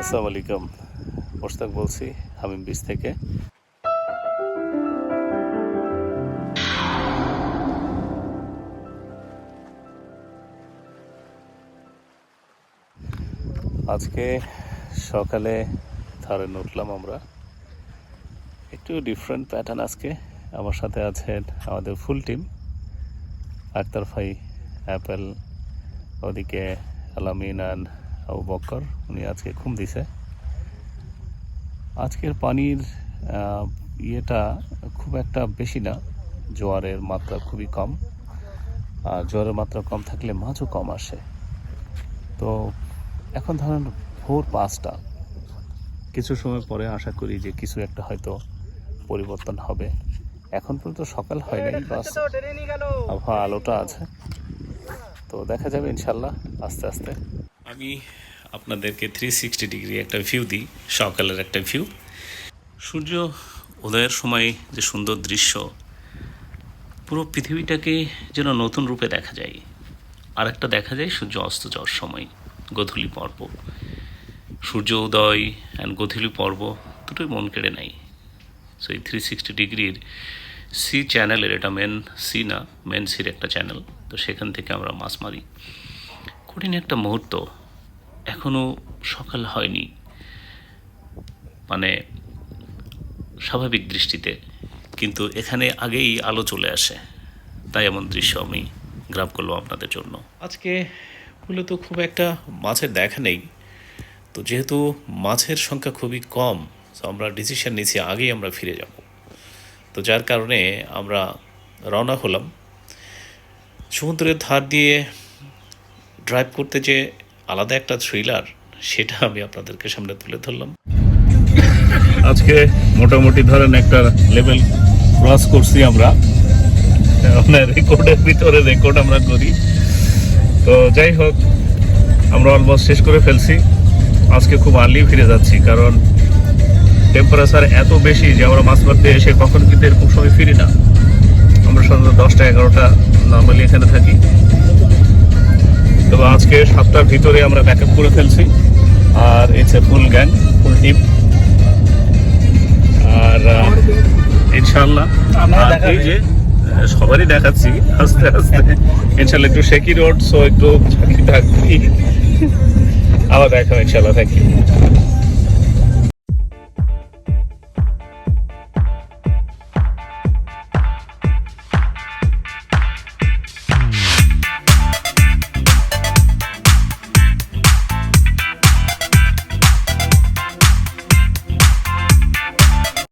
আসসালামু আলাইকুম। মোশতাক বলছি, হামিম বিচ থেকে। আজকে সকালে ধারে উঠলাম আমরা। একটু ডিফারেন্ট প্যাটার্ন আজকে। আমার সাথে আছেন আমাদের ফুল টিম আক্তার ভাই, অ্যাপেল, ওদিকে আলামিন অ্যান্ড আবু বক্কর উনি আজকে ঘুম দিছে। আজকের পানির ইয়েটা খুব একটা বেশি না জোয়ারের মাত্রা খুবই কম। আর জোয়ারের মাত্রা কম থাকলে মাছও কম আসে। তো এখন ধরেন ভোর পাঁচটা কিছু সময় পরে আশা করি যে কিছু একটা হয়তো পরিবর্তন হবে। এখন পর্যন্ত সকাল হয়নি বাস আবহাওয়া আলোটা আছে। তো দেখা যাবে ইনশাল্লাহ আস্তে আস্তে। আমি আপনাদেরকে থ্রি সিক্সটি ডিগ্রি একটা ভিউ দিই, সকালের একটা ভিউ সূর্য উদয়ের সময় যে সুন্দর দৃশ্য, পুরো পৃথিবীটাকে যেন নতুন রূপে দেখা যায়। আর একটা দেখা যায় সূর্য অস্ত যাওয়ার সময়, গোধূলি পর্ব। সূর্য উদয় অ্যান্ড গোধূলি পর্ব দুটোই মন কেড়ে নেয়। সো এই থ্রি সিক্সটি ডিগ্রির সি চ্যানেলের এটা মেন সি না মেন সির একটা চ্যানেল তো সেখান থেকে আমরা মাছ মারি। কঠিন একটা মুহূর্ত এখনও সকাল হয়নি। মানে স্বাভাবিক দৃষ্টিতে। কিন্তু এখানে আগেই আলো চলে আসে। তাই এমন দৃশ্য আমি গ্রাব করলাম আপনাদের জন্য। আজকে মূলত খুব একটা মাছের দেখা নেই। তো যেহেতু মাছের সংখ্যা খুবই কম তো আমরা ডিসিশন নিয়েছি আগেই আমরা ফিরে যাব। তো যার কারণে আমরা রওনা হলাম। সমুদ্রের ধার দিয়ে ড্রাইভ করতে যে আলাদা একটা থ্রিলার সেটা আমি আপনাদেরকে সামনে তুলে ধরলাম। আজকে মোটামুটি ধরেন একটা লেভেল ক্রস করছি আমরা। মানে রেকর্ডের ভিতরে রেকর্ড আমরা করি। তো যাই হোক, আমরা অলমোস্ট শেষ করে ফেলছি। আজকে খুব আর্লি ফিরে যাচ্ছি, কারণ টেম্পারেচার এত বেশি যে আমরা মাছ মারতে এসে কখন কিন্তু এরকম সময় ফিরি না। আমরা সাধারণত দশটা, এগারোটা নর্মালি এখানে থাকি। তবে আজকে সাতটার ভিতরে আমরা ব্যাক করে ফেলছি। আর it's a full gang full team আর ইনশাল্লাহ আর এই যে সবারই দেখাচ্ছি আস্তে আস্তে। ইনশাল্লাহ একটু শেকি রোড সো একটু থাকি আবার দেখা ইনশাল্লাহ থ্যাংক ইউ